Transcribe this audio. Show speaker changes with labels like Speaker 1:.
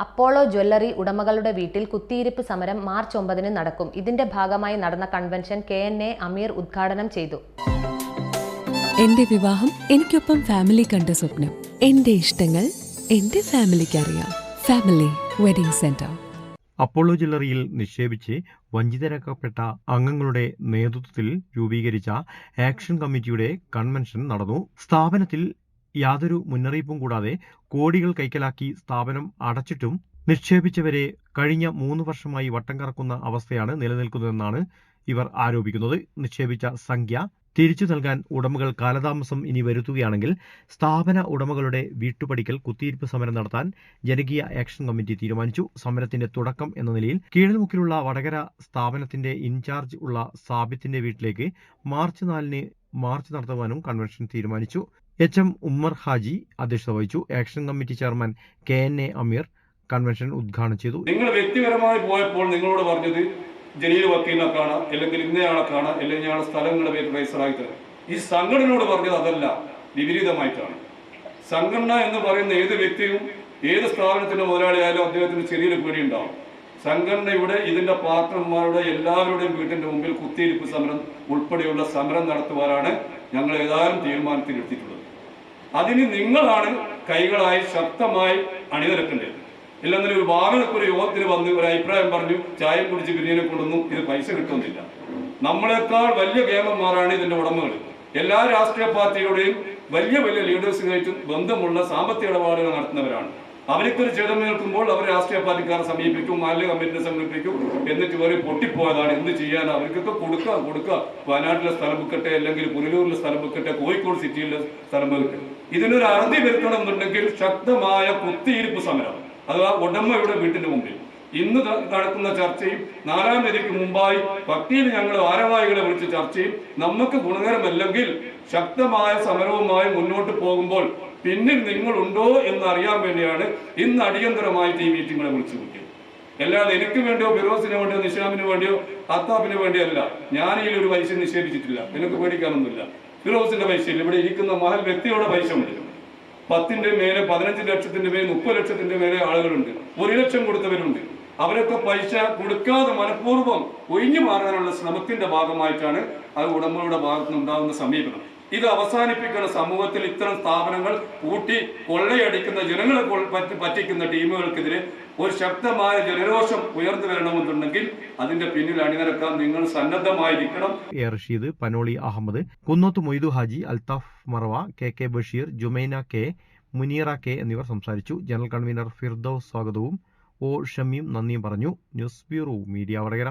Speaker 1: Apollo jewellery ഉടമകളുടെ വീട്ടിൽ കുത്തിയിരിപ്പ് സമരം മാർച്ച് ഒമ്പതിന് നടക്കും. ഇതിന്റെ ഭാഗമായി നടന്ന convention K N A Ameer ഉദ്ഘാടനം ചെയ്തു.
Speaker 2: എന്റെ വിവാഹം എനിക്കൊപ്പം ഫാമിലി കണ്ട സ്വപ്നം. എന്റെ ഇഷ്ടങ്ങൾ എന്റെ ഫാമിലിക്ക് അറിയാം. Family wedding centre.
Speaker 3: അപ്പോളോ ജ്വല്ലറിയിൽ നിക്ഷേപിച്ച് വഞ്ചിതരാക്കപ്പെട്ട അംഗങ്ങളുടെ നേതൃത്വത്തിൽ രൂപീകരിച്ച ആക്ഷൻ കമ്മിറ്റിയുടെ കൺവെൻഷൻ നടന്നു. സ്ഥാപനത്തിൽ യാതൊരു മുന്നറിയിപ്പും കൂടാതെ കോടികൾ കൈക്കലാക്കി സ്ഥാപനം അടച്ചിട്ടും നിക്ഷേപിച്ചവരെ കഴിഞ്ഞ മൂന്ന് വർഷമായി വട്ടം കറക്കുന്ന അവസ്ഥയാണ് നിലനിൽക്കുന്നതെന്നാണ് ഇവർ ആരോപിക്കുന്നത്. നിക്ഷേപിച്ച സംഖ്യ തിരിച്ചു നൽകാൻ ഉടമകൾ കാലതാമസം ഇനി വരുത്തുകയാണെങ്കിൽ സ്ഥാപന ഉടമകളുടെ വീട്ടുപടിക്കൽ കുത്തിയിരിപ്പ് സമരം നടത്താൻ ജനകീയ ആക്ഷൻ കമ്മിറ്റി തീരുമാനിച്ചു. സമരത്തിന്റെ തുടക്കം എന്ന നിലയിൽ കീഴൽമുക്കിലുള്ള വടകര സ്ഥാപനത്തിന്റെ ഇൻചാർജ് ഉള്ള സാബിത്തിന്റെ വീട്ടിലേക്ക് മാർച്ച് നാലിന് മാർച്ച് നടത്തുവാനും കൺവെൻഷൻ തീരുമാനിച്ചു. എച്ച് എം ഉമ്മർ ഹാജി അധ്യക്ഷത വഹിച്ചു. Action committee chairman K N A Ameer convention ഉദ്ഘാടനം ചെയ്തു.
Speaker 4: നിങ്ങൾ വ്യക്തിപരമായി പോയപ്പോൾ നിങ്ങളോട് പറഞ്ഞത് ജലീൽ വക്കീലിനെ കാണാം അല്ലെങ്കിൽ ഇന്നയാളെ കാണാം അല്ലെങ്കിൽ ഞങ്ങളുടെ സ്ഥലങ്ങളുടെ പേര് രജിസ്റ്ററായി തരാം ഈ സംഘടനയോട് പറഞ്ഞത് അതല്ല വിപരീതമായിട്ടാണ്. സംഘടന എന്ന് പറയുന്ന ഏത് വ്യക്തിയും ഏത് സ്ഥാപനത്തിന്റെ മുതലാളിയായാലും അദ്ദേഹത്തിന് ചെറിയൊരു പേടിയുണ്ടാവും. സംഘടനയുടെ ഇതിന്റെ പാർട്ട്ണർമാരുടെ എല്ലാവരുടെയും വീട്ടിന്റെ മുമ്പിൽ കുത്തിയിരിപ്പ് സമരം ഉൾപ്പെടെയുള്ള സമരം നടത്തുവാനാണ് ഞങ്ങൾ ഏതാനും തീരുമാനത്തിലെത്തിയിട്ടുള്ളത് അതിന് നിങ്ങളാണ് കൈകളായി ശക്തമായി അണിനിരക്കേണ്ടത്. ഇല്ലെങ്കിൽ ഒരു വാഹനത്തിൽ ഒരു യോഗത്തിന് വന്ന് ഒരു അഭിപ്രായം പറഞ്ഞു ചായം കുടിച്ച് ബിരിയാണി കൊണ്ടൊന്നും ഇത് പൈസ കിട്ടുന്നില്ല. നമ്മളെക്കാൾ വലിയ ഗേമന്മാരാണ് ഇതിന്റെ ഉടമകൾ. എല്ലാ രാഷ്ട്രീയ പാർട്ടിയുടെയും വലിയ വലിയ ലീഡേഴ്സുമായിട്ടും ബന്ധമുള്ള സാമ്പത്തിക ഇടപാടുകൾ നടത്തുന്നവരാണ്. അവർക്കൊരു ചേതം നിൽക്കുമ്പോൾ അവർ രാഷ്ട്രീയ പാർട്ടിക്കാരെ സമീപിക്കും മാലിന്യ കമ്മിറ്റിനെ സമീപിക്കും എന്നിട്ട് ഇവർ പൊട്ടിപ്പോയതാണ്. എന്ത് ചെയ്യാൻ അവർക്കൊക്കെ കൊടുക്കുക കൊടുക്കുക വയനാട്ടിലെ സ്ഥലം വെക്കട്ടെ അല്ലെങ്കിൽ പുനലൂരിലെ സ്ഥലം വെക്കട്ടെ കോഴിക്കോട് സിറ്റിയിലെ സ്ഥലം വെക്കട്ടെ ഇതിനൊരു അറുതി വരുത്തണം എന്നുണ്ടെങ്കിൽ ശക്തമായ കുത്തിയിരിപ്പ് സമരം. അഥവാ ഉടമയുടെ വീട്ടിന് മുമ്പിൽ. ഇന്ന് നടക്കുന്ന ചർച്ചയും നാലാം തീയതിക്ക് മുമ്പായി ഭക്തിയിൽ ഞങ്ങൾ ഭാരവാഹികളെ വിളിച്ച ചർച്ചയും നമുക്ക് ഗുണകരമല്ലെങ്കിൽ ശക്തമായ സമരവുമായി മുന്നോട്ട് പോകുമ്പോൾ പിന്നിൽ നിങ്ങളുണ്ടോ എന്ന് അറിയാൻ വേണ്ടിയാണ് ഇന്ന് അടിയന്തരമായിട്ട് ഈ മീറ്റിങ്ങളെ വിളിച്ചു കൂട്ടിയത് അല്ലാതെ എനിക്ക് വേണ്ടിയോ ഫിറോസിന് വേണ്ടിയോ നിഷാമിന് വേണ്ടിയോ അത്താപ്പിന് വേണ്ടിയല്ല. ഞാൻ ഈ ഒരു പൈസ നിഷേധിച്ചിട്ടില്ല. എനിക്ക് പേടിക്കാനൊന്നുമില്ല. ഫിറോസിന്റെ പൈസ ഇല്ല. ഇവിടെ ഇരിക്കുന്ന മഹൽ വ്യക്തിയുടെ പൈസ ഉണ്ട്. പത്തിന്റെ മേലെ പതിനഞ്ച് ലക്ഷത്തിന്റെ മേലെ മുപ്പത് ലക്ഷത്തിന്റെ മേലെ ആളുകളുണ്ട്. ഒരു ലക്ഷം കൊടുത്തവരുണ്ട്. അവരൊക്കെ പൈസ കൊടുക്കാതെ മനഃപൂർവം ഒഴിഞ്ഞു മാറാനുള്ള ശ്രമത്തിന്റെ ഭാഗമായിട്ടാണ് അത് ഉടമകളുടെ ഭാഗത്തുനിന്ന് ഉണ്ടാകുന്ന സമീപനം. ഇത് അവസാനിപ്പിക്കുന്ന സമൂഹത്തിൽ ഇത്തരം സ്ഥാപനങ്ങൾ കൂട്ടി കൊള്ളയടിക്കുന്ന ജനങ്ങളെ പറ്റിക്കുന്ന ടീമുകൾക്കെതിരെ ഒരു ശക്തമായ ജനരോഷം ഉയർന്നു വരണമെന്നുണ്ടെങ്കിൽ അതിന്റെ പിന്നിൽ അണിനിരക്കാൻ നിങ്ങൾ സന്നദ്ധമായിരിക്കണം.
Speaker 3: A Rasheed Panoli Ahammed Kunnoth Moidu Haji Althaf Marava K K Basheer Jumaina K Muneera K എന്നിവർ സംസാരിച്ചു. ജനറൽ കൺവീനർ ഫിർദൌസ് സ്വാഗതവും. ഓ ഷമീം നന്ദിയും പറഞ്ഞു. News bureau media Vatakara.